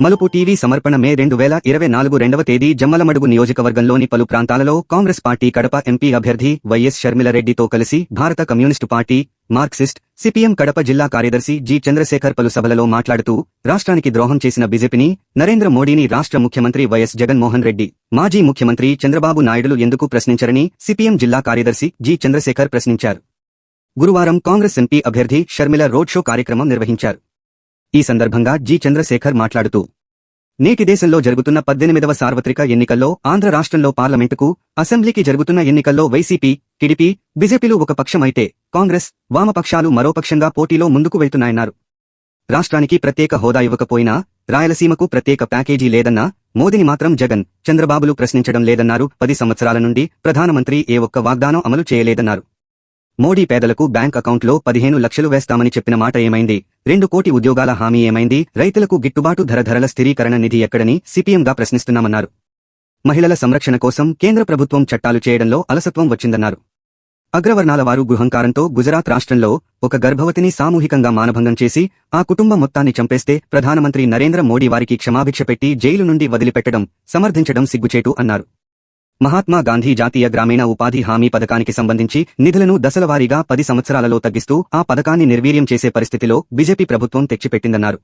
మలుపు టీవీ సమర్పణ మే రెండు వేల ఇరవై నాలుగు రెండవ తేదీ జమ్మలమడుగు నియోజకవర్గంలోని పలు ప్రాంతాలలో కాంగ్రెస్ పార్టీ కడప ఎంపీ అభ్యర్థి వైఎస్ షర్మిలరెడ్డితో కలిసి భారత communist party Marxist CPM Kadapa జిల్లా కార్యదర్శి జి చంద్రశేఖర్ పలు సభలలో మాట్లాడుతూ రాష్ట్రానికి ద్రోహం చేసిన బీజేపీని నరేంద్ర మోడీని రాష్ట్ర ముఖ్యమంత్రి వైఎస్ జగన్మోహన్ రెడ్డి మాజీ ముఖ్యమంత్రి చంద్రబాబు నాయుడులు ఎందుకు ప్రశ్నించరని సిపిఎం జిల్లా కార్యదర్శి జి చంద్రశేఖర్ ప్రశ్నించారు. గురువారం కాంగ్రెస్ ఎంపీ అభ్యర్థి షర్మిల రోడ్ షో కార్యక్రమం నిర్వహించారు. ఈ సందర్భంగా జి. చంద్రశేఖర్ మాట్లాడుతూ నేటి దేశంలో జరుగుతున్న పద్దెనిమిదవ సార్వత్రిక ఎన్నికల్లో ఆంధ్ర రాష్ట్రంలో పార్లమెంటుకు అసెంబ్లీకి జరుగుతున్న ఎన్నికల్లో వైసీపీ టీడీపీ బీజేపీలు ఒక పక్షమైతే కాంగ్రెస్ వామపక్షాలు మరోపక్షంగా పోటీలో ముందుకు వెళ్తున్నాయన్నారు. రాష్ట్రానికి ప్రత్యేక హోదా ఇవ్వకపోయినా రాయలసీమకు ప్రత్యేక ప్యాకేజీ లేదన్నా మోదీని మాత్రం జగన్ చంద్రబాబులు ప్రశ్నించడం లేదన్నారు. పది సంవత్సరాల నుండి ప్రధానమంత్రి ఏ ఒక్క వాగ్దానం అమలు చేయలేదన్నారు. మోడీ పేదలకు బ్యాంక్ అకౌంట్లో పదిహేను లక్షలు వేస్తామని చెప్పిన మాట ఏమైంది? రెండు కోటి ఉద్యోగాల హామీ ఏమైంది? రైతులకు గిట్టుబాటు ధర ధరల స్థిరీకరణ నిధి ఎక్కడని సిపిఎంగా ప్రశ్నిస్తున్నామన్నారు. మహిళల సంరక్షణ కోసం కేంద్ర ప్రభుత్వం చట్టాలు చేయడంలో అలసత్వం వచ్చిందన్నారు. అగ్రవర్ణాల వారు గృహంకారంతో గుజరాత్ రాష్ట్రంలో ఒక గర్భవతిని సామూహికంగా మానభంగం చేసి ఆ కుటుంబం మొత్తాన్ని చంపేస్తే ప్రధానమంత్రి నరేంద్ర మోడీ వారికి క్షమాభిక్ష పెట్టి జైలు నుండి వదిలిపెట్టడం సమర్థించడం సిగ్గుచేటు అన్నారు. మహాత్మా గాంధీ జాతీయ గ్రామీణ ఉపాధి హామీ పథకానికి సంబంధించి నిధులను దశలవారీగా పది సంవత్సరాలలో తగ్గిస్తూ ఆ పథకాన్ని నిర్వీర్యం చేసే పరిస్థితిలో బీజేపీ ప్రభుత్వం తెచ్చిపెట్టిందన్నారు.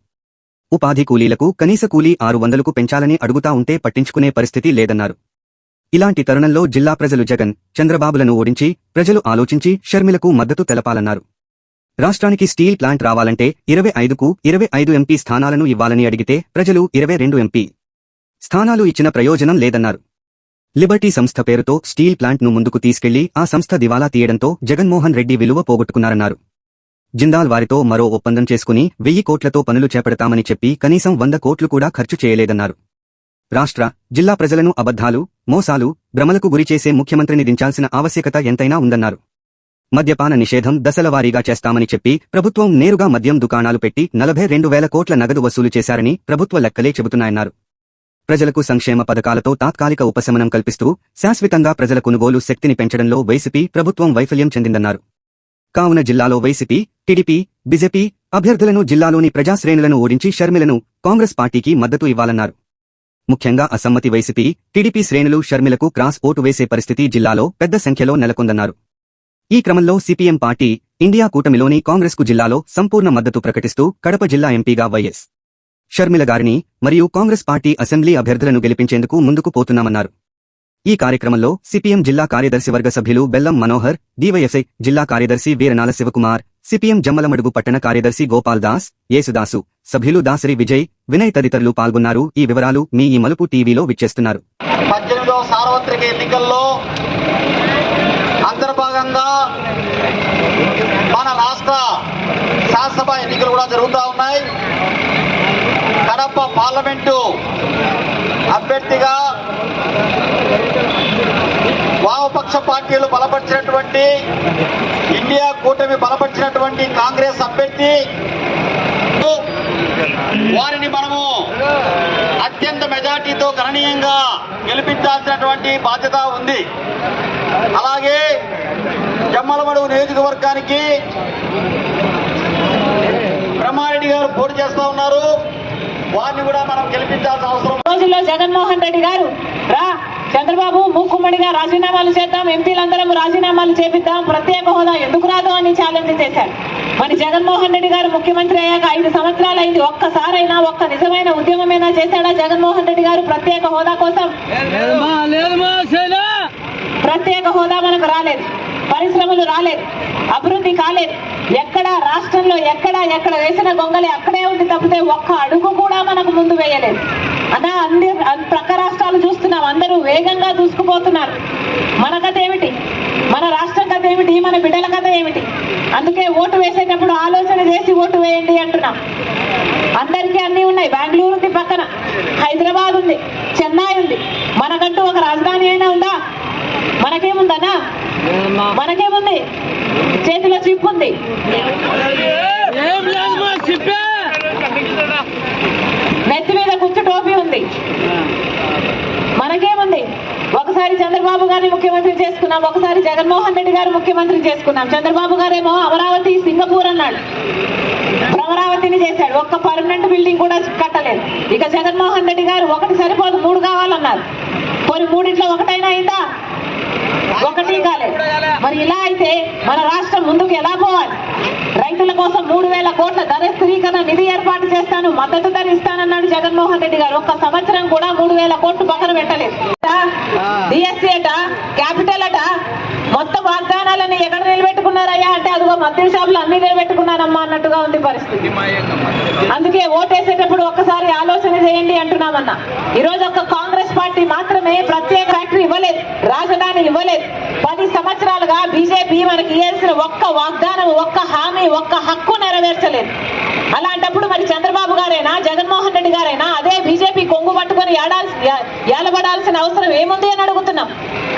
ఉపాధి కూలీలకు కనీస కూలీ ఆరు వందలకు పెంచాలని అడుగుతా ఉంటే పట్టించుకునే పరిస్థితి లేదన్నారు. ఇలాంటి తరుణంలో జిల్లా ప్రజలు జగన్ చంద్రబాబులను ఓడించి ప్రజలు ఆలోచించి షర్మిలకు మద్దతు తెలపాలన్నారు. రాష్ట్రానికి స్టీల్ ప్లాంట్ రావాలంటే ఇరవై ఐదుకు ఇరవై ఐదు ఎంపీ స్థానాలను ఇవ్వాలని అడిగితే ప్రజలు ఇరవై రెండు ఎంపీ స్థానాలు ఇచ్చిన ప్రయోజనం లేదన్నారు. లిబర్టీ సంస్థ పేరుతో స్టీల్ ప్లాంట్ను ముందుకు తీసుకెళ్ళి ఆ సంస్థ దివాలా తీయడంతో జగన్మోహన్ రెడ్డి విలువ పోగొట్టుకున్నారన్నారు. జిందాల్ వారితో మరో ఒప్పందం చేసుకుని వెయ్యి కోట్లతో పనులు చేపడతామని చెప్పి కనీసం వంద కోట్లు కూడా ఖర్చు చేయలేదన్నారు. రాష్ట్ర జిల్లా ప్రజలను అబద్ధాలు మోసాలు భ్రమలకు గురిచేసే ముఖ్యమంత్రిని దించాల్సిన ఆవశ్యకత ఎంతైనా ఉందన్నారు. మద్యపాన నిషేధం దశలవారీగా చేస్తామని చెప్పి ప్రభుత్వం నేరుగా మద్యం దుకాణాలు పెట్టి నలభై రెండు వేల కోట్ల నగదు వసూలు చేశారని ప్రభుత్వ లెక్కలే చెబుతున్నాయన్నారు. ప్రజలకు సంక్షేమ పథకాలతో తాత్కాలిక ఉపశమనం కల్పిస్తూ శాశ్వతంగా ప్రజల కొనుగోలు శక్తిని పెంచడంలో వైసీపీ ప్రభుత్వం వైఫల్యం చెందిందన్నారు. కావున జిల్లాలో వైసీపీ టీడీపీ బీజేపీ అభ్యర్థులను జిల్లాలోని ప్రజాశ్రేణులను ఓడించి షర్మిలను కాంగ్రెస్ పార్టీకి మద్దతు ఇవ్వాలన్నారు. ముఖ్యంగా అసమ్మతి వైసీపీ టీడీపీ శ్రేణులు షర్మిలకు క్రాస్ ఓటు వేసే పరిస్థితి జిల్లాలో పెద్ద సంఖ్యలో నెలకొందన్నారు. ఈ క్రమంలో సిపిఎం పార్టీ ఇండియా కూటమిలోని కాంగ్రెస్కు జిల్లాలో సంపూర్ణ మద్దతు ప్రకటిస్తూ కడప జిల్లా ఎంపీగా వైఎస్ షర్మిల గారిని మరియు కాంగ్రెస్ పార్టీ అసెంబ్లీ అభ్యర్థులను గెలిపించేందుకు ముందుకు పోతున్నామన్నారు. ఈ కార్యక్రమంలో సిపిఎం జిల్లా కార్యదర్శి వర్గ సభ్యులు బెల్లం మనోహర్ డివైఎఫ్ఐ జిల్లా కార్యదర్శి వీరనాల శివకుమార్ సిపిఎం జమ్మలమడుగు పట్టణ కార్యదర్శి గోపాల్ దాస్ యేసుదాసు సభ్యులు దాసరి విజయ్ వినయ్ తదితరులు పాల్గొన్నారు. ఈ వివరాలు మీ ఈ మలుపు టీవీలో విచ్చేస్తున్నారు. పద్దెనిమిదవ సార్వత్రిక ఎన్నికల్లో అంతర్భాగంగా మన రాష్ట్ర శాసనసభ ఎన్నికలు కూడా జరుగుతూ ఉన్నాయి. కడప పార్లమెంటు అభ్యర్థిగా వామపక్ష పార్టీలు బలపరిచినటువంటి ఇండియా కూటమి బలపరిచినటువంటి కాంగ్రెస్ అభ్యర్థి. వారిని మనము అత్యంత మెజార్టీతో గణనీయంగా గెలిపించాల్సినటువంటి బాధ్యత ఉంది. అలాగే జమ్మలమడుగు నియోజకవర్గానికి బ్రహ్మారెడ్డి గారు పోటీ చేస్తా ఉన్నారు. వారిని కూడా మనం గెలిపించాల్సిన అవసరం రోజుల్లో జగన్మోహన్ రెడ్డి గారు రా చంద్రబాబు మూకుమ్మడిగా రాజీనామాలు చేద్దాం ఎంపీలందరం రాజీనామాలు చేపిద్దాం ప్రత్యేక హోదా ఎందుకు రాదు అని ఛాలెంజ్ చేశారు. మరి జగన్మోహన్ రెడ్డి గారు ముఖ్యమంత్రి అయ్యాక ఐదు సంవత్సరాలు అయింది ఒక్కసారైనా ఒక్క నిజమైన ఉద్యమమైనా చేశాడా జగన్మోహన్ రెడ్డి గారు ప్రత్యేక హోదా కోసం? ప్రత్యేక హోదా మనకు రాలేదు. పరిశ్రమలు రాలేదు అభివృద్ధి కాలేదు. ఎక్కడ రాష్ట్రంలో ఎక్కడ ఎక్కడ వేసిన గొంగలి అక్కడే ఉంది తప్పితే ఒక్క అడుగు కూడా మనకు ముందు వేయలేదు. అన్నా అన్ని అన్ని ప్రక్క రాష్ట్రాలు చూస్తున్నాం అందరూ వేగంగా దూసుకుపోతున్నారు. మన కథ ఏమిటి? మన రాష్ట్రం కథ ఏమిటి? మన బిడ్డల కథ ఏమిటి? అందుకే ఓటు వేసేటప్పుడు ఆలోచన చేసి ఓటు వేయండి అంటున్నాం. అందరికీ అన్ని ఉన్నాయి. బెంగళూరు ఉంది పక్కన హైదరాబాద్ ఉంది చెన్నై ఉంది. మనకంటూ ఒక రాజధాని అయినా ఉందా? మనకేముందనా మనకేముంది? చేతిలో చిప్ ఉంది నెత్తి మీద కుచ్చు టోపీ ఉంది. మనకేముంది? ఒకసారి చంద్రబాబు గారిని ముఖ్యమంత్రి చేసుకున్నాం ఒకసారి జగన్మోహన్ రెడ్డి గారు ముఖ్యమంత్రి చేసుకున్నాం. చంద్రబాబు గారేమో అమరావతి సింగపూర్ అన్నాడు. అమరావతిని చేశాడు. ఒక్క పర్మనెంట్ బిల్డింగ్ కూడా కట్టలేదు. ఇక జగన్మోహన్ రెడ్డి గారు ఒకటి సరిపోదు మూడు కావాలన్నారు. కొన్ని మూడిట్లో ఒకటైనా అయిందా? ఒకటి కాలేదు. మరి ఇలా అయితే మన రాష్ట్రం ముందుకు ఎలా పోవాలి? రైతుల కోసం మూడు వేల కోట్ల ధర స్థిరీకరణ నిధి ఏర్పాటు చేస్తాను మద్దతు ధర ఇస్తానన్నాడు జగన్మోహన్ రెడ్డి గారు. ఒక్క సంవత్సరం కూడా మూడు వేల కోట్లు పక్కన పెట్టలేదు. డిఎస్సీ అట క్యాపిటల్ అట మొత్తం వాగ్దానాలను ఎక్కడ నిలబెట్టుకున్నారయ్యా? అంటే అదిగో మద్యం షాపులు అన్ని నిలబెట్టుకున్నారమ్మా అన్నట్టుగా ఉంది పరిస్థితి. అందుకే ఓటేసేటప్పుడు ఒక్కసారి ఆలోచన చేయండి అంటున్నామన్నా. ఈ రోజు ఒక కాంగ్రెస్ పార్టీ మాత్రమే ప్రత్యేక ఫ్యాక్టరీ ఇవ్వలేదు. బీజేపీ మనకి ఇవ్వాల్సిన ఒక్క వాగ్దానం ఒక్క హామీ ఒక్క హక్కు నెరవేర్చలేదు. అలాంటప్పుడు మరి చంద్రబాబు గారైనా జగన్మోహన్ రెడ్డి గారైనా అదే బీజేపీ కొంగు పట్టుకొని ఏడాల్సి ఏలబడాల్సిన అవసరం ఏముంది అని అడుగుతున్నాం.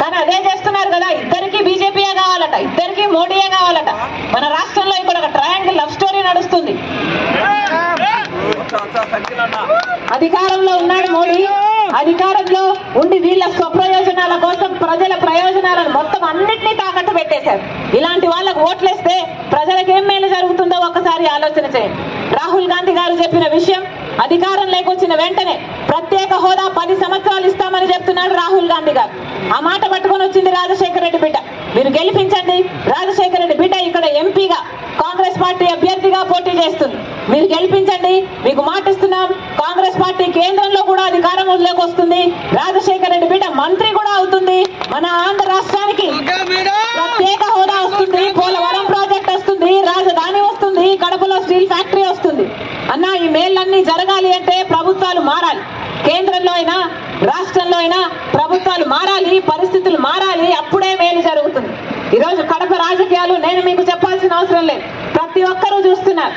కానీ అదే చేస్తున్నారు కదా ఇద్దరికి బీజేపీయే కావాలట ఇద్దరికి మోడీయే కావాలట. మన రాష్ట్రంలో ఇక్కడ ఒక ట్రయాంగిల్ లవ్ స్టోరీ నడుస్తుంది. అధికారంలో ఉన్నాడు మోడీ. అధికారంలో ఉండి వీళ్ళ స్వప్రయోజనాల కోసం ప్రజల ప్రయోజనాలను మొత్తం అన్నింటినీ తాకట్టు పెట్టేశారు. ఇలాంటి వాళ్ళకు ఓట్లేస్తే ప్రజలకు ఏం మేలు జరుగుతుందో ఒకసారి ఆలోచన చేయండి. రాహుల్ గాంధీ గారు చెప్పిన విషయం అధికారం లేకొచ్చిన వెంటనే ప్రత్యేక హోదా పది సంవత్సరాలు ఇస్తామని చెప్తున్నాడు రాహుల్ గాంధీ గారు. ఆ మాట పట్టుకొని వచ్చింది రాజశేఖర రెడ్డి బిడ్డ. మీరు గెలిపించండి. రాజశేఖర రెడ్డి బిడ్డ ఇక్కడ ఎంపీగా కాంగ్రెస్ పార్టీ అభ్యర్థిగా పోటీ చేస్తుంది. మీరు గెలిపించండి. మీకు మాట ఇస్తున్నాం కాంగ్రెస్ పార్టీ కేంద్రంలో కూడా అధికారంలోకి వస్తుంది రాజశేఖర రెడ్డి బిడ్డ మంత్రి కూడా అవుతుంది. మన ఆంధ్ర రాష్ట్రానికి ప్రత్యేక హోదా వస్తుంది. పోలవరం ప్రాజెక్ట్ వస్తుంది. రాజధాని వస్తుంది. కడపలో స్టీల్ ఫ్యాక్టరీ వస్తుంది. అన్నా ఈ మేళ్ళన్నీ జరగాలి అంటే ప్రభుత్వాలు మారాలి. కేంద్రంలో అయినా రాష్ట్రంలో అయినా ప్రభుత్వాలు మారాలి పరిస్థితులు మారాలి అప్పుడే మేలు జరుగుతుంది. ఈరోజు కడప రాజకీయాలు నేను మీకు చెప్పాల్సిన అవసరం లేదు. ప్రతి ఒక్కరూ చూస్తున్నారు.